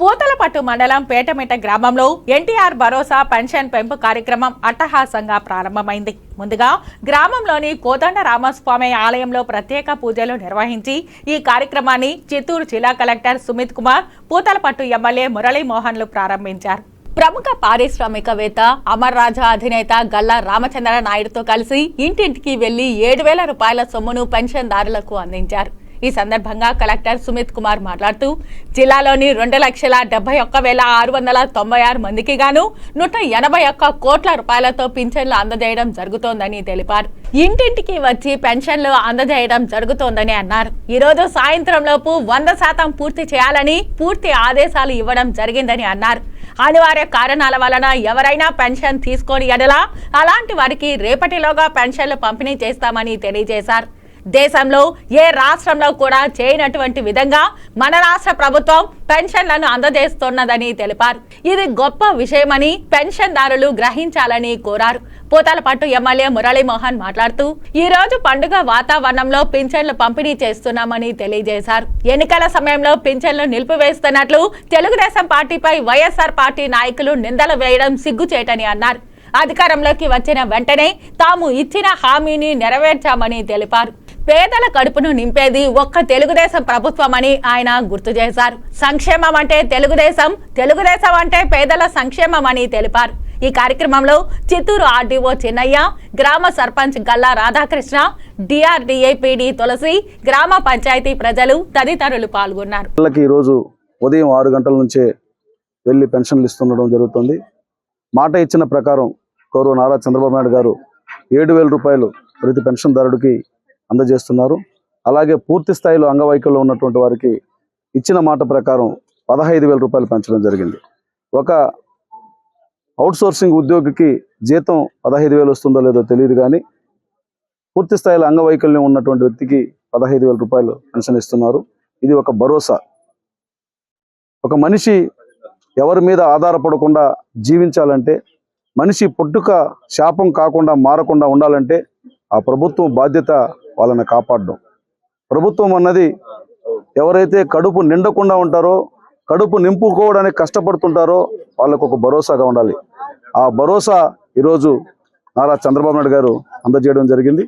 పూతలపట్టు మండలం పేటమిట గ్రామంలో ఎన్టీఆర్ భరోసా పెన్షన్ పెంపు కార్యక్రమం అట్టహాసంగా ప్రారంభమైంది. ముందుగా గ్రామంలోని కోదండ రామస్వామి ఆలయంలో ప్రత్యేక పూజలు నిర్వహించి ఈ కార్యక్రమాన్ని చిత్తూరు జిల్లా కలెక్టర్ సుమిత్ కుమార్ పూతలపట్టు ఎమ్మెల్యే మురళీమోహన్లు ప్రారంభించారు. ప్రముఖ పారిశ్రామికవేత్త అమర్ రాజా అధినేత గల్లా రామచంద్ర నాయుడుతో కలిసి ఇంటింటికి వెళ్ళి ఏడు వేల రూపాయల సొమ్మును పెన్షన్దారులకు అందించారు. ఈ సందర్భంగా కలెక్టర్ సుమిత్ కుమార్ మాట్లాడుతూ జిల్లాలోని రెండు లక్షల డెబ్బై ఒక్క వేల ఆరు వందల తొంభై ఆరు మందికి గాను నూట ఎనభై ఒక్క కోట్ల రూపాయలతో పింఛన్లు అందజేయడం జరుగుతోందని తెలిపారు. ఇంటింటికి వచ్చి పెన్షన్లు అందజేయడం జరుగుతోందని అన్నారు. ఈ రోజు సాయంత్రం లోపు వంద శాతం పూర్తి చేయాలని పూర్తి ఆదేశాలు ఇవ్వడం జరిగిందని అన్నారు. అనివార్య కారణాల వలన ఎవరైనా పెన్షన్ తీసుకొని ఎడలా అలాంటి వారికి రేపటిలోగా పెన్షన్లు పంపిణీ చేస్తామని తెలియజేశారు. దేశంలో ఏ రాష్ట్రంలో కూడా చేయనటువంటి విధంగా మన రాష్ట్ర ప్రభుత్వం పెన్షన్లను అందజేస్తున్నదని తెలిపారు. ఇది గొప్ప విషయమని పెన్షన్దారులు గ్రహించాలని కోరారు. పూతలపట్టు ఎమ్మెల్యే మురళీమోహన్ మాట్లాడుతూ ఈ రోజు పండుగ వాతావరణంలో పింఛన్లు పంపిణీ చేస్తున్నామని తెలియజేశారు. ఎన్నికల సమయంలో పింఛన్లు నిలిపివేస్తున్నట్లు తెలుగుదేశం పార్టీపై వైఎస్ఆర్ పార్టీ నాయకులు నిందలు వేయడం సిగ్గుచేటని అన్నారు. అధికారంలోకి వచ్చిన వెంటనే తాము ఇచ్చిన హామీని నెరవేర్చామని తెలిపారు. పేదల కడుపును నింపేది ఒక్క తెలుగుదేశం ప్రభుత్వమని ఆయన గుర్తు చేశారు. సంక్షేమం అంటే తెలుగుదేశం తెలుగుదేశం అంటే పేదల సంక్షేమం అని తెలిపారు. ఈ కార్యక్రమంలో చిత్తూరు ఆర్డీఓ చిన్నయ్య గ్రామ సర్పంచ్ గల్లా రాధాకృష్ణ డిఆర్డీఏ తులసి గ్రామ పంచాయతీ ప్రజలు తదితరులు పాల్గొన్నారు. ఉదయం ఆరు గంటల నుంచే వెళ్ళి పెన్షన్లు ఇస్తుండడం జరుగుతుంది. మాట ఇచ్చిన ప్రకారం గౌరవ నారా చంద్రబాబు నాయుడు గారు ఏడు వేల రూపాయలు ప్రతి పెన్షన్దారుడికి అందజేస్తున్నారు. అలాగే పూర్తి స్థాయిలో అంగవైకల్యం ఉన్నటువంటి వారికి ఇచ్చిన మాట ప్రకారం పదహైదు వేల రూపాయలు పెంచడం జరిగింది. ఒక అవుట్సోర్సింగ్ ఉద్యోగికి జీతం పదహైదు వేలు వస్తుందో లేదో తెలియదు కానీ పూర్తి స్థాయిలో అంగవైకల్యం ఉన్నటువంటి వ్యక్తికి పదహైదు వేల రూపాయలు పెన్షన్ ఇస్తున్నారు. ఇది ఒక భరోసా. ఒక మనిషి ఎవరి మీద ఆధారపడకుండా జీవించాలంటే మనిషి పుట్టుక శాపం కాకుండా మారకుండా ఉండాలంటే ఆ ప్రభుత్వం బాధ్యత వాళ్ళని కాపాడడం. ప్రభుత్వం అన్నది ఎవరైతే కడుపు నిండకుండా ఉంటారో కడుపు నింపుకోవడానికి కష్టపడుతుంటారో వాళ్ళకు ఒక భరోసాగా ఉండాలి. ఆ భరోసా ఈరోజు నారా చంద్రబాబు నాయుడు గారు అందజేయడం జరిగింది.